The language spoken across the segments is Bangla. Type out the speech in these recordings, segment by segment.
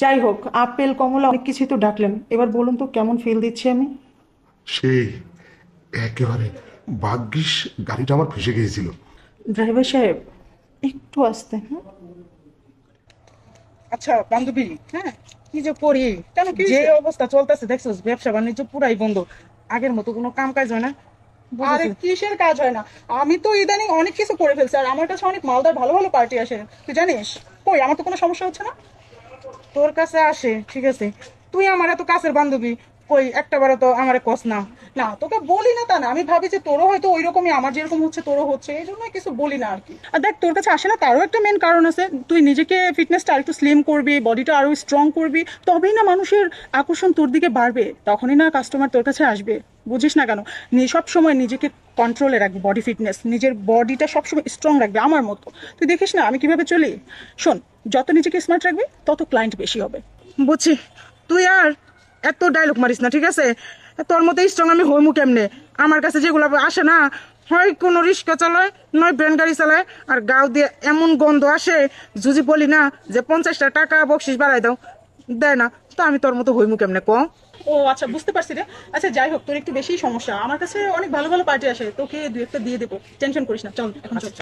যাই হোক আপেল কমলা অনেক কিছুই তো ডাকলেন। এবার বলুন তো কেমন ফিল দিচ্ছি আমি? সেই একেবারে ভাগ্যিস গাড়িটা আমার ফেসে গিয়েছিল। ড্রাইভার সাহেব একটু আসতে হ্যাঁ? আচ্ছা বান্ধবী হ্যাঁ? কি যে করি? কেন কি যে অবস্থা চলতেছে দেখছ ব্যবসা বাণিজ্য পুরাই বন্ধ। আগের মতো কোনো কাম কাজ হয় না। আরে কিসের কাজ হয় না? আমি তো ইদানিং অনেক কিছু করে ফেলছি আর আমার কাছে অনেক মালদার ভালো ভালো পার্টি আসে। তুই জানিস? কই আমার তো কোনো সমস্যা হচ্ছে না? তোর কাছে আসে ঠিক আছে? তুই আমার এত কাছের বান্ধবী কই একটা বারো তো আমার কস না। না তোকে বলি না তা না আমি ভাবি যে তোরও হয়তো ওই রকমই আমার যেরকম হচ্ছে তোরও হচ্ছে এই জন্য কিছু বলি না আর কি। আর দেখ তোর কাছে আসে না তারও একটা মেন কারণ আছে। তুই নিজেকে ফিটনেসটা আরেকটু স্লিম করবি বডিটা আরও স্ট্রং করবি তবেই না মানুষের আকর্ষণ তোর দিকে বাড়বে তখনই না কাস্টমার তোর কাছে আসবে। বুঝিস না কেন? সব সময় নিজেকে কন্ট্রোলে রাখবি বডি ফিটনেস নিজের বডিটা সবসময় স্ট্রং রাখবি আমার মতো। তুই দেখিস না আমি কীভাবে চলি? শোন যত নিজেকে স্মার্ট রাখবি তত ক্লায়েন্ট বেশি হবে। বুঝছি। তুই আর এত ডায়লগ মারিস না ঠিক আছে? তোর মতো স্ট্রং আমি হইমু কেমনে? আমার কাছে যেগুলো আসে না হয় কোনো রিক্সা চালায় নয় ভ্যান গাড়ি চালায় আর গাও দিয়ে এমন গন্ধ আসে যদি বলি না যে পঞ্চাশটা টাকা বকশিস বাড়াই দাও দেয় না। তো আমি তোর মতো হইমু কেমনে ক? ও আচ্ছা বুঝতে পারছি রে। আচ্ছা যাই হোক তোর একটু বেশি সমস্যা। আমার কাছে অনেক ভালো ভালো পার্টি আসে তোকে দু একটা দিয়ে দেবো। টেনশন করিস না চল এখন চল।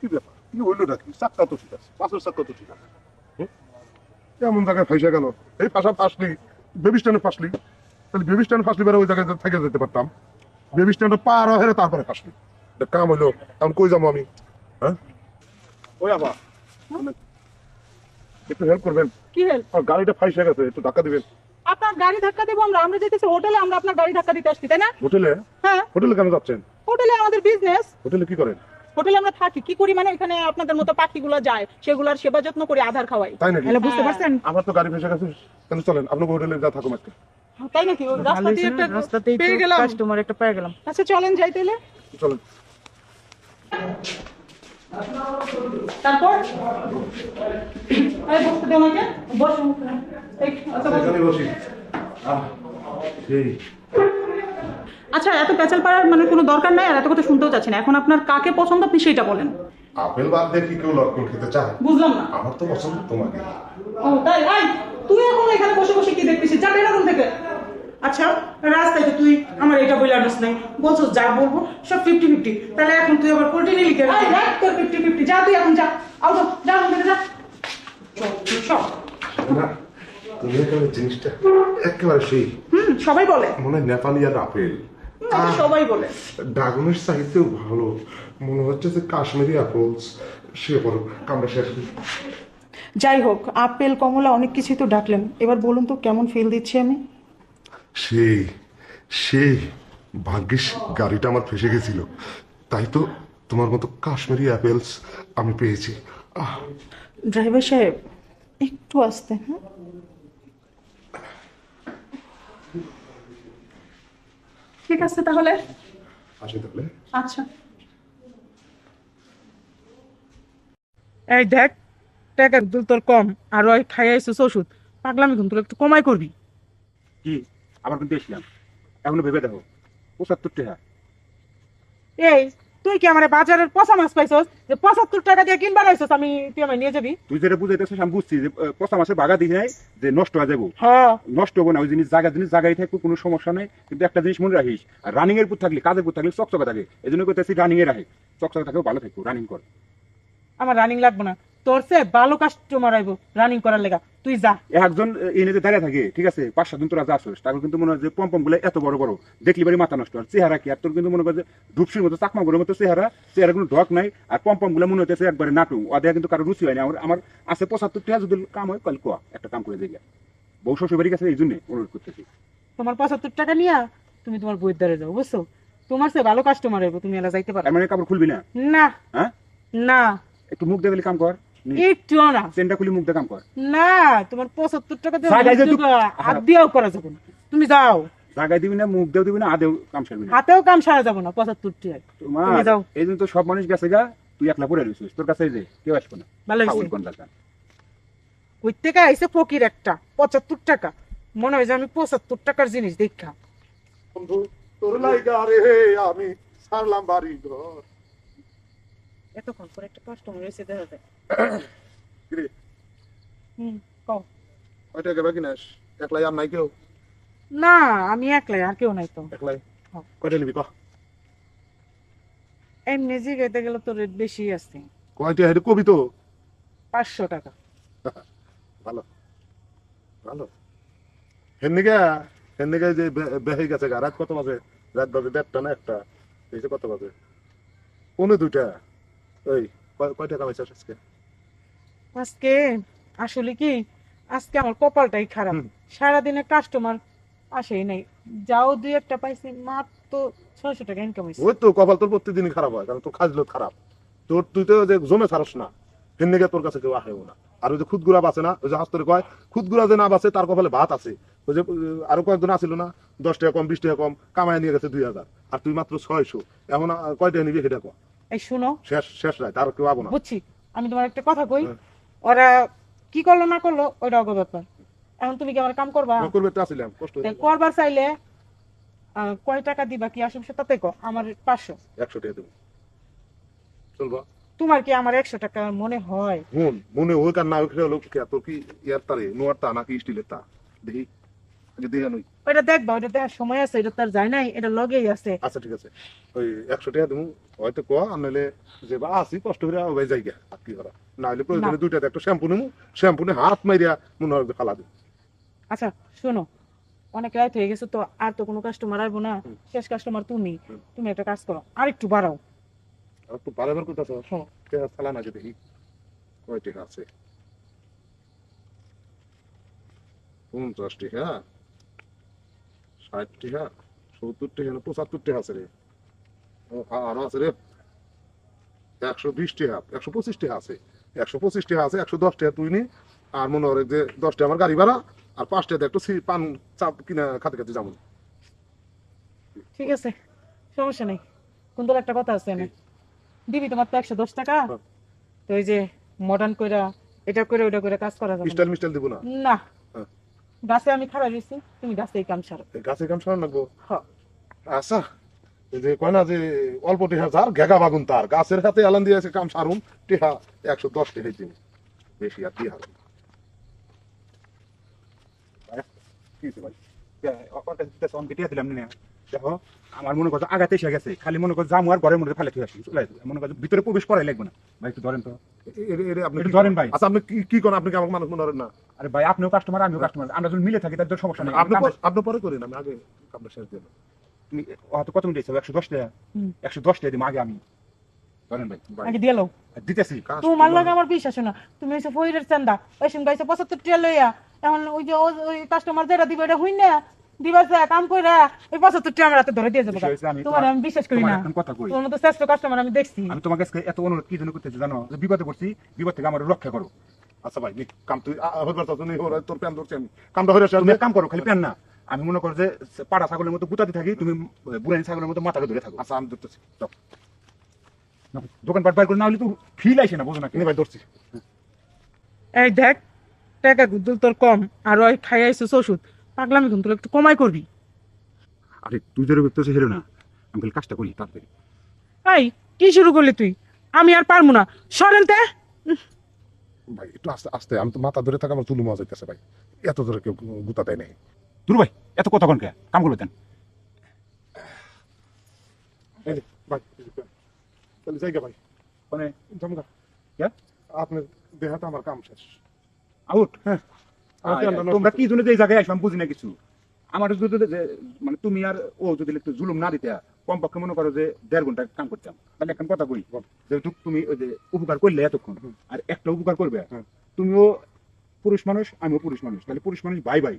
কি ব্যাপার? কি হইল নাকি? চাক্কা তো ঠিক আছে পাশের চাক্কা তো ঠিক আছে? এমন জায়গায় ফাইসে গেল? এই পাশা ফাঁসলি বেবি স্ট্যান্ডে ফাঁসলি। তাহলে বেবি স্ট্যান্ড ফাঁসলি বেড়ে ওই জায়গায় থেকে যেতে পারতাম। বেবি স্ট্যান্ডে পার হেরে তারপরে ফাঁসলি। কাম হইল। এখন কই যাব আমি? হ্যাঁ? ওই আবার একটু হেল্প করবেন? কি হেল্প আমার গাড়িটা ফাইসে গেছে একটু ধাক্কা দিবেন। আপনার গাড়ি ধাক্কা দেবো আমরা। আমরা যেতেছি হোটেলে আমরা আপনার গাড়ি ধাক্কা দিতে আসছি তাই না? হোটেলে? হ্যাঁ। হোটেলে কেন যাচ্ছেন? হোটেলে আমাদের বিজনেস হোটেলে কি করেন? হোটেলে আমরা থাকি কি করি মানে এখানে আপনাদের মতো পাখিগুলো যায় সেগুলোর সেবা যত্ন করে আধার খাওয়াই? তাই নাকি? তাহলে বুঝতে পারছেন? আমার তো গাড়ি ফেসে গেছে কেন চলেন আপনাকে হোটেলে যা থাকুন আজকে। তাই নাকি? ওই রাস্তা দিয়ে একটা রাস্তাতেই পেয়ে গেলাম। কাস্টমার একটা পেয়ে গেলাম। আচ্ছা চলেন যাই তাহলে। চলেন। তারপর? এই বসতে দে আমাকে। বস আচ্ছা, বস। বসি। আহ, সেই। আচ্ছা এত প্যাচাল পাড়ার মানে কোনো দরকার নাই আর এত কথা শুনতেও চাচ্ছি না। এখন আপনার কাকে পছন্দ আপনি সেইটা বলেন। আপেল বাদ দিয়ে কি কেউ লটকন খেতে চায়? বুঝলাম না। আমার তো পছন্দ তোমাকে। ও তাই? আই তুই এখন এখানে বসে বসে কি দেখতেছিস? যা বের রুম থেকে। আচ্ছা রাস্তায় তো তুই আমার এটা বলে আনিস নাই। বলছো যা বলব সব ফিফটি ফিফটি তাহলে এখন তুই আবার পোল্ট্রি নিলি কেন? আই রাখ তোর ফিফটি ফিফটি যা তুই এখন যা। আও তো যা রুম থেকে যা। সব। তুমি একেবারে জিনিসটা একেবারে সেই। হুম সবাই বলে। মনে হয় নেপালি আর আপেল। সবাই বলে ড্রাগনের চাইতেও ভালো। মনে হচ্ছে যে কাশ্মীরি অ্যাপলস সে বড় কামড়া শেষ যাই হোক আপেল কমলা অনেক কিছুই তো ডাকলেন। এবার বলুন তো কেমন ফিল দিচ্ছি আমি? সেই সেই ভাগ্যিস গাড়িটা আমার ফেসে গেছিল। তাই তো তোমার মতো কাশ্মীরি অ্যাপেলস আমি পেয়েছি। ড্রাইভার সাহেব একটু আসতে হ্যাঁ? ঠিক আছে তাহলে? আসি তাহলে। আচ্ছা। এই দেখ টাকা দুল তোর কম আর ওই খাই আইসিস ওষুধ। পাগলামি কিন্তু একটু কমাই করবি। কি? আবার কিন্তু এসলাম। এখনও ভেবে দেখো। পঁচাত্তর টাকা। এই তুই কি আমার বাজারের পচা মাছ পাইছস? যে পঁচাত্তর টাকা দিয়ে কিনবার আইছস আমি তুই আমায় নিয়ে যাবি? তুই যেটা বুঝাইতেছিস আমি বুঝছি যে পচা মাছের বাগা দিয়ে নাই যে নষ্ট হয়ে যাব। হ্যাঁ নষ্ট হব না ওই জিনিস জায়গা জিনিস জায়গায় থাকব কোনো সমস্যা নাই। কিন্তু একটা জিনিস মনে রাখিস আর রানিং এর উপর থাকলে কাজের উপর থাকলে চকচকা থাকে। এই জন্য করতেছি রানিং এ রাখে। চকচকা থাকেও ভালো থাকব রানিং কর। আমার রানিং লাগবে না। তোর সে ভালো কাস্টমার আইবো রানিং করার লেগা। তুই যা। একজন এনে যে দাঁড়িয়ে থাকে ঠিক আছে? পাঁচ সাত দিন তোরা যাচ্ছ তারপর কিন্তু মনে হয় যে পম্পমগুলো এত বড় বড়। দেখলি বাড়ি মাথা নষ্ট আর চেহারা কি? আর তোর কিন্তু মনে করে যে মতো চাকমা মতো চেহারা চেহারা কোনো ঢক নাই আর পম্পমগুলো মনে হতেছে একবারে নাটু। কিন্তু কারও রুচি হয়নি আমার আমার আছে পঁচাত্তর টাকা যদি কাম হয় কাল কোয়া একটা কাম করে দেখে। বউ শ্বশুর বাড়ি গেছে এই জন্য অনুরোধ করতেছি। তোমার পঁচাত্তর টাকা নিয়া তুমি তোমার বইয়ের দ্বারে যাও বুঝছ? তোমার সে ভালো কাস্টমার আইবো তুমি এলা যাইতে পারো। মানে কাপড় খুলবি না? না। হ্যাঁ? না। একটু মুখ দেখলি কাম কর। একটু না চেনটা খুলি মুখ দিয়ে কর। না তোমার পঁচাত্তর টাকা দিয়ে জায়গায় যে মুখ দু- দিবা, হাত দিয়েও করা যাবে না। তুমি যাও। জায়গায় দিবি না মুখ দেও দিবি না আদেও কাম সারবি না। হাতেও কাম সারা যাব না পঁচাত্তর টাকা তোমার এই তো সব মানুষ গেছে গা তুই একলা পড়ে রয়েছিস তোর কাছে যে কেউ আসবে না। ভালো ফাউল হয়েছে কোন দাদা ওই থেকে আইসে ফকির একটা পঁচাত্তর টাকা। মনে হয় যে আমি পঁচাত্তর টাকার জিনিস দেখা। বন্ধু তোর লাইগা রে আমি সারলাম বাড়ি ঘর এতক্ষণ পরে একটা কাস্টমার এসে দেখা যায়। কিরে হুম কও। কয় টাকা বাকি নাস একলাই আর নাই কেউ? না আমি একলাই আর কেউ নাই তো। একলাই। কয়টা নিবি কহ এমনি জিগাইতে গেলে তো রেট বেশি আছে। কয়টা হেঁটে কবি তো? পাঁচশো টাকা। ভালো। ভালো। হেন্নিকা হেন্নিকা যে বেহে গেছে গা রাত কত বাজে? রাত বাজে দেড়টা না একটা? এই যে কত বাজে? পৌনে দুইটা। ওই কয়টা কয় টাকা পাইছিস আজকে? আজকে আসলে কি আজকে আমার কপালটাই খারাপ। সারাদিনে কাস্টমার আসেই নাই। যাও দুই একটা পাইছি মাত্র ছয়শো টাকা ইনকাম হয়েছে ওই তো কপাল তোর প্রত্যেকদিনই খারাপ হয় কারণ তোর খাজলত খারাপ। তোর তুই তো যে জমে ছাড়স না হেন্নিকা তোর কাছে কেউ আসেও না। আর ওই যে খুদগুড়া বাঁচে না ওই যে হাস্তরে কয় খুদগুড়া যে না বাঁচে তার কপালে ভাত আছে। ওই যে আরও কয়েকজন আসিল না দশ টাকা কম বিশ টাকা কম কামায় নিয়ে গেছে দুই হাজার। আর তুই মাত্র ছয়শো। এখন আহ, কয় টাকা নিবি সেটা কম এই শুনো। শেষ শেষ রায় আর কেউ আবো না। বুঝছি। আমি তোমার একটা কথা কই হ্যাঁ। ওরা কি করল না করল ওইটা অগ ব্যাপার। এখন তুমি কি আমার কাম করবা? করবে কষ্ট করবার চাইলে কয় টাকা দিবা কি আসবে তাতে কো আমার পাঁচশো। একশো টাকা দেবো। চলবো। তোমার কি আমার একশো টাকা মনে হয়? হুন মনে ওই কার না হলো কি কি ইয়ার তারে নোয়ার তা নাকি স্টিলের তা? দেখি দেখে নই ওইটা দেখবা ওইটা দেখার সময় আছে এটা তার যায় নাই এটা লগেই আছে। আচ্ছা ঠিক আছে। ওই একশো টাকা দেবো হয়তো ক আর নাহলে যে বা আসি কষ্ট করে ওই যাই গা আর কি করা না। হলে প্রয়োজনে দুইটাতে একটা শ্যাম্পু নেব শ্যাম্পু নিয়ে হাত মারিয়া মনে হয় ফালা দেবো আচ্ছা শোনো অনেক রাত হয়ে গেছে তো আর তো কোনো কাস্টমার আসব না। শেষ কাস্টমার তুমি তুমি একটা কাজ করো আর একটু বাড়াও। আর একটু বারবার করতেছ হ্যাঁ। টাকা ফালা না দেখি। কয় টাকা আছে? পঞ্চাশ টাকা ষাট টাকা সত্তর টাকা না পঁচাত্তর টাকা আছে রে। আরও আছে রে। একশো বিশ টাকা একশো পঁচিশ টাকা আছে। একশো পঁচিশ টাকা আছে একশো দশ টাকা তুই নি। আর মনে হয় যে দশ টাকা আমার গাড়ি ভাড়া আর পাঁচ টাকা একটু পান চাপ কিনা খাতে খাতে যাব। ঠিক আছে সমস্যা নেই। কুন্দল একটা কথা আছে না দিবি তোমার তো একশো দশ টাকা? হ্যাঁ। তো ওই যে মডার্ন কইরা এটা করে ওইটা করে কাজ করা যাবে না। মিস্টাইল মিস্টাইল দিব না? না। গাছে আমি খারাপ দিয়েছি তুমি গাছে কাম সারো গাছে কাম সারো লাগবো হ্যাঁ। আচ্ছা এই যে কয় না যে অল্প টেহা যার ঘেগা বাগুন তার গাছের হাতে আলান দিয়ে আছে কাম সারুন টেহা একশো দশ টেহা দিন বেশি আর কি হারুন কি ভাই? কে- কেটে দিলাম না। দেখো, আমার মনে করছে আগাতে এসে গেছে খালি মনে করছে জামু আর ঘরের মধ্যে ফেলে ঠিক আছে চলে মনে করছে ভিতরে প্রবেশ করাই লাগবে না। ভাই একটু ধরেন তো। ধরেন ভাই। আচ্ছা আপনি কি কি করেন? আপনি আমাকে মানুষ মনে করেন না? আরে ভাই আপনিও কাস্টমার আমিও কাস্টমার আমরা যদি মিলে থাকি তাদের সমস্যা নেই। আপনি আপনি পরে করেন আমি আগে কামটা শেষ দিলাম তুমি হয়তো কত মিনিট একশো দশ টাকা? একশো দশ টাকা আগে আমি। ধরেন ভাই আগে দিয়ে লো দিতেছি। তোমার লাগে আমার বিশ্বাস না। তুমি ফইরের চান্দা। ওই সঙ্গে গাইছে পঁচাত্তর টিয়া লইয়া। এখন ওই যে ওই কাস্টমার যেটা দিবে এটা হইন। না দিবার চা কাম কইরা ওই পঁচাত্তর টিয়া আমার হাতে ধরে দিয়ে যাব আমি তোমার আমি বিশ্বাস করি না। এখন কথা কই। তোমার মতো শ্রেষ্ঠ কাস্টমার আমি দেখছি। আমি তোমার কাছে এত অনুরোধ কি জন্য করতেছি জানো? যে বিপদে পড়ছি বিপদ থেকে আমার রক্ষা করো। আচ্ছা ভাই কাম তুই হইবার তো তুমি তোর প্যান ধরছি আমি। কামটা হইরা তুমি কাম করো খালি প্যান না। আমি মনে করো যে পাড়া ছাগলের মতো গুতাতে থাকি তুমি বুড়ানি ছাগলের মতো মাথাটা ধরে থাকো। আচ্ছা আমি ধরতেছি। যাও। দোকানপাট বাইর করে না হলে তো ফিল আইসে না বোঝো না নি ভাই ধরছি। এই দেখ টাকা গুদুল তোর কম আর ওই খাই আইসিস ওষুধ। পাগলামি কিন্তু একটু কমাই করবি। আরে তুই যেটা করতেছে হেরো না। আমি খালি কাজটা করি তাড়াতাড়ি। এই কি শুরু করলি তুই? আমি আর পারব না। সরেন তে। ভাই একটু আস্তে আস্তে। আমি তো মাথা ধরে থাকা আমার চুলু মাছ হইতেছে ভাই। এত ধরে কেউ গুতা দেয় নাই। দূর ভাই এত কথা কোন কে? কাম করবে দেন ভাই এই তাহলে জায়গা ভাই। মানে জমগা? আপনার দেহাতে আমার কাম শেষ। আউট। হ্যাঁ। তোমরা কি জন্য যে এই জায়গায় আসবে আমি বুঝি না কিছু? আমার যদি মানে তুমি আর ও যদি একটু জুলুম না দিতে কমপক্ষে মনে করো যে দেড় ঘণ্টা কাম করতাম। তাহলে এখন কথা কই যেহেতু তুমি ওই যে উপকার করলে এতক্ষণ আর একটা উপকার করবে? তুমিও পুরুষ মানুষ আমিও পুরুষ মানুষ তাহলে পুরুষ মানুষ ভাই ভাই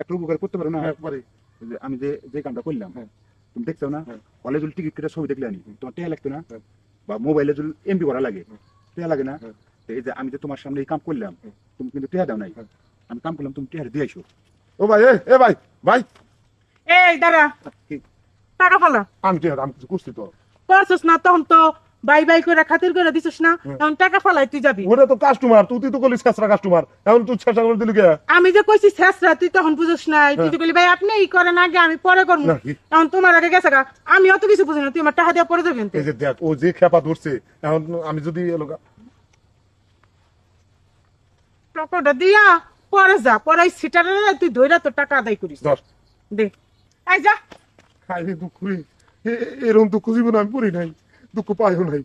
একটা উপকার করতে পারো না? একবারে যে আমি যে যে কামটা করলাম হ্যাঁ। তুমি দেখছ না? হ্যাঁ। কলেজ টিকিট কেটে ছবি দেখলে আনি। তোমার টেয়া লাগতো না? হ্যাঁ। বা মোবাইলে যদি এমবি করা লাগে হ্যাঁ। টেয়া লাগে না? হ্যাঁ। এই যে আমি যে তোমার সামনে এই কাম করলাম হ্যাঁ। তুমি কিন্তু টেয়া দাও নাই। হ্যাঁ। আমি কাম করলাম তুমি টেয়া দিয়ে আইসো ও ভাই এ এ ভাই ভাই এই দাঁড়া? টাকা ফালা আমি টেহার আমি কিছু করছি তো করছিস না তখন তো বাই বাই করে খাতির করে দিছিস না এখন টাকা ফালাই তুই যাবি ওটা তো কাস্টমার তুই তো করলি শেষরা কাস্টমার এখন তুই শেষরা করে দিলি কে আমি যে কইছি শেষরা তুই তখন বুঝিস নাই তুই তো বলি ভাই আপনি ই করেন আগে আমি পরে করব না? এখন তোমার আগে গেছে গা আমি অত কিছু বুঝি না তুই আমার টাকা দিয়ে পরে দেবেন এই যে দেখ ও যে খেপা ধরছে এখন আমি যদি এলাকা টাকাটা দিয়া পরে যা পরে ওই সিটারে তুই ধইরা তোর টাকা আদায় করিস। ধর। দে। এই যা। খাইলে দুঃখ রে। এ- এ- এরকম দুঃখ জীবন আমি পড়ি নাই দুঃখ পাইও নাই।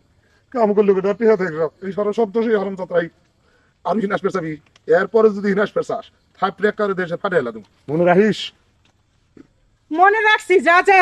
কাম করলে বেটা টেহা দেখলাম এই সারা শব্দ সেই হারাম যাত্রাই আর হিনাস পেশাবি এরপরে যদি হিনাস পেশাস থাপ করে দেশে ফাটে এলাম মনে রাখিস? মনে রাখছি যা যা